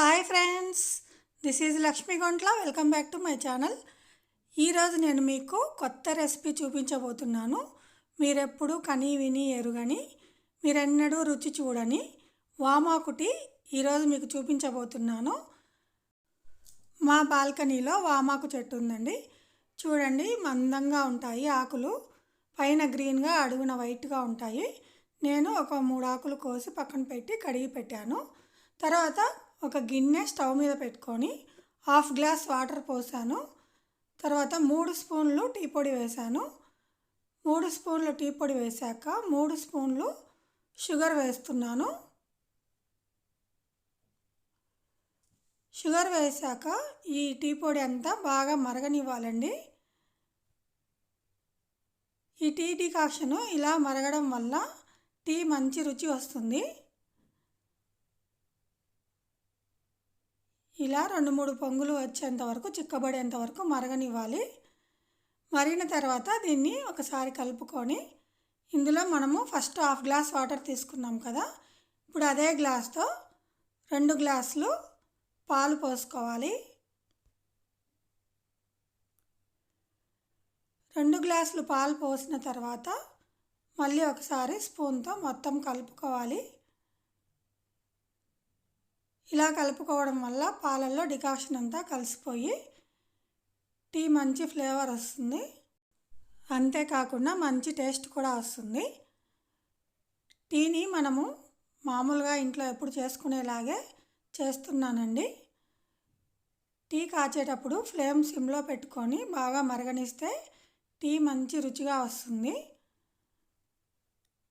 Hi friends this is Lakshmi Guntla welcome back to my channel ఈరోజు నేను మీకు కొత్త రెసిపీ చూపించబోతున్నాను. మీరెప్పుడు కని విని ఎరుగని మీరెన్నడూ రుచి చూడని వామాకుటి ఈరోజు మీకు చూపించబోతున్నాను. మా బాల్కనీలో వామాకు చెట్టు ఉందండి. చూడండి మందంగా ఉంటాయి ఆకులు. పైన గ్రీన్గా అడుగున వైట్గా ఉంటాయి. నేను ఒక మూడు ఆకులు కోసి పక్కన పెట్టి కడిగి పెట్టాను. తర్వాత ఒక గిన్నె స్టవ్ మీద పెట్టుకొని హాఫ్ గ్లాస్ వాటర్ పోసాను. తర్వాత మూడు స్పూన్లు టీ పొడి వేశాను మూడు స్పూన్లు టీ పొడి వేశాక మూడు స్పూన్లు షుగర్ వేస్తున్నాను. షుగర్ వేశాక ఈ టీ పొడి అంతా బాగా మరగనివ్వాలండి. ఈ టీ డికాక్షను ఇలా మరగడం వల్ల టీ మంచి రుచి వస్తుంది. ఇలా రెండు మూడు పొంగులు వచ్చేంత వరకు చిక్కబడేంత వరకు మరగనివ్వాలి. మరిగిన తర్వాత దీన్ని ఒకసారి కలుపుకొని ఇందులో మనము ఫస్ట్ హాఫ్ గ్లాస్ వాటర్ తీసుకున్నాం కదా. ఇప్పుడు అదే గ్లాస్తో రెండు గ్లాసులు పాలు పోసుకోవాలి. రెండు గ్లాసులు పాలు పోసిన తర్వాత మళ్ళీ ఒకసారి స్పూన్తో మొత్తం కలుపుకోవాలి. ఇలా కలుపుకోవడం వల్ల పాలల్లో డికాషన్ అంతా కలిసిపోయి టీ మంచి ఫ్లేవర్ వస్తుంది. అంతేకాకుండా మంచి టేస్ట్ కూడా వస్తుంది. టీని మనము మామూలుగా ఇంట్లో ఎప్పుడు చేసుకునేలాగే చేస్తున్నానండి. టీ కాచేటప్పుడు ఫ్లేమ్ సిమ్లో పెట్టుకొని బాగా మరగనిస్తే టీ మంచి రుచిగా వస్తుంది.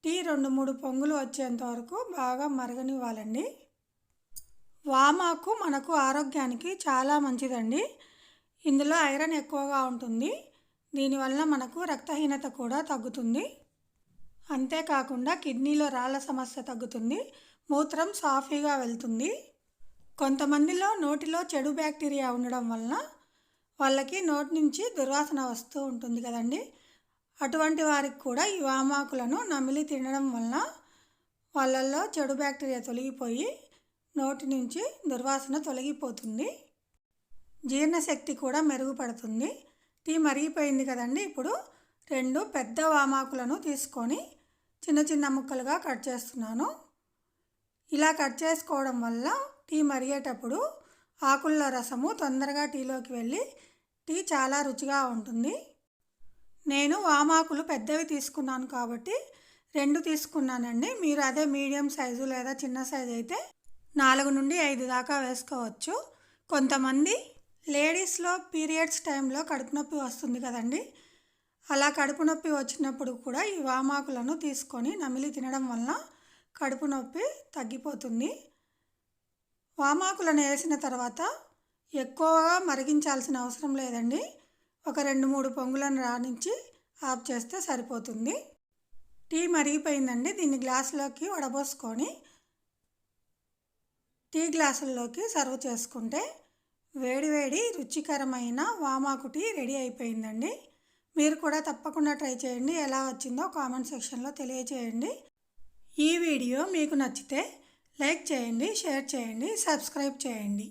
టీ రెండు మూడు పొంగులు వచ్చేంత వరకు బాగా మరగనివ్వాలండి. వామాకు మనకు ఆరోగ్యానికి చాలా మంచిదండి. ఇందులో ఐరన్ ఎక్కువగా ఉంటుంది. దీనివల్ల మనకు రక్తహీనత కూడా తగ్గుతుంది. అంతేకాకుండా కిడ్నీలో రాళ్ళ సమస్య తగ్గుతుంది. మూత్రం సాఫీగా వెళ్తుంది. కొంతమందిలో నోటిలో చెడు బ్యాక్టీరియా ఉండడం వలన వాళ్ళకి నోటి నుంచి దుర్వాసన వస్తూ ఉంటుంది కదండి. అటువంటి వారికి కూడా ఈ వామాకులను నమిలి తినడం వలన వాళ్ళల్లో చెడు బ్యాక్టీరియా తొలగిపోయి నోటి నుంచి దుర్వాసన తొలగిపోతుంది. జీర్ణశక్తి కూడా మెరుగుపడుతుంది. టీ మరిగిపోయింది కదండి. ఇప్పుడు రెండు పెద్ద వామాకులను తీసుకొని చిన్న చిన్న ముక్కలుగా కట్ చేస్తున్నాను. ఇలా కట్ చేసుకోవడం వల్ల టీ మరిగేటప్పుడు ఆకుల్లో రసము తొందరగా టీలోకి వెళ్ళి టీ చాలా రుచిగా ఉంటుంది. నేను వామాకులు పెద్దవి తీసుకున్నాను కాబట్టి రెండు తీసుకున్నానండి. మీరు అదే మీడియం సైజు లేదా చిన్న సైజు అయితే నాలుగు నుండి ఐదు దాకా వేసుకోవచ్చు. కొంతమంది లేడీస్లో పీరియడ్స్ టైంలో కడుపు నొప్పి వస్తుంది కదండి. అలా కడుపు నొప్పి వచ్చినప్పుడు కూడా ఈ వామాకులను తీసుకొని నమిలి తినడం వల్ల కడుపు నొప్పి తగ్గిపోతుంది. వామాకులను వేసిన తర్వాత ఎక్కువగా మరిగించాల్సిన అవసరం లేదండి. ఒక రెండు మూడు పొంగులను రాణించి ఆఫ్ చేస్తే సరిపోతుంది. టీ మరిగిపోయిందండి. దీన్ని గ్లాసులోకి వడబోసుకొని టీ గ్లాసుల్లోకి సర్వ్ చేసుకుంటే వేడివేడి రుచికరమైన వామాకు టీ రెడీ అయిపోయిందండి. మీరు కూడా తప్పకుండా ట్రై చేయండి. ఎలా వచ్చిందో కామెంట్ సెక్షన్లో తెలియచేయండి. ఈ వీడియో మీకు నచ్చితే లైక్ చేయండి షేర్ చేయండి సబ్స్క్రైబ్ చేయండి.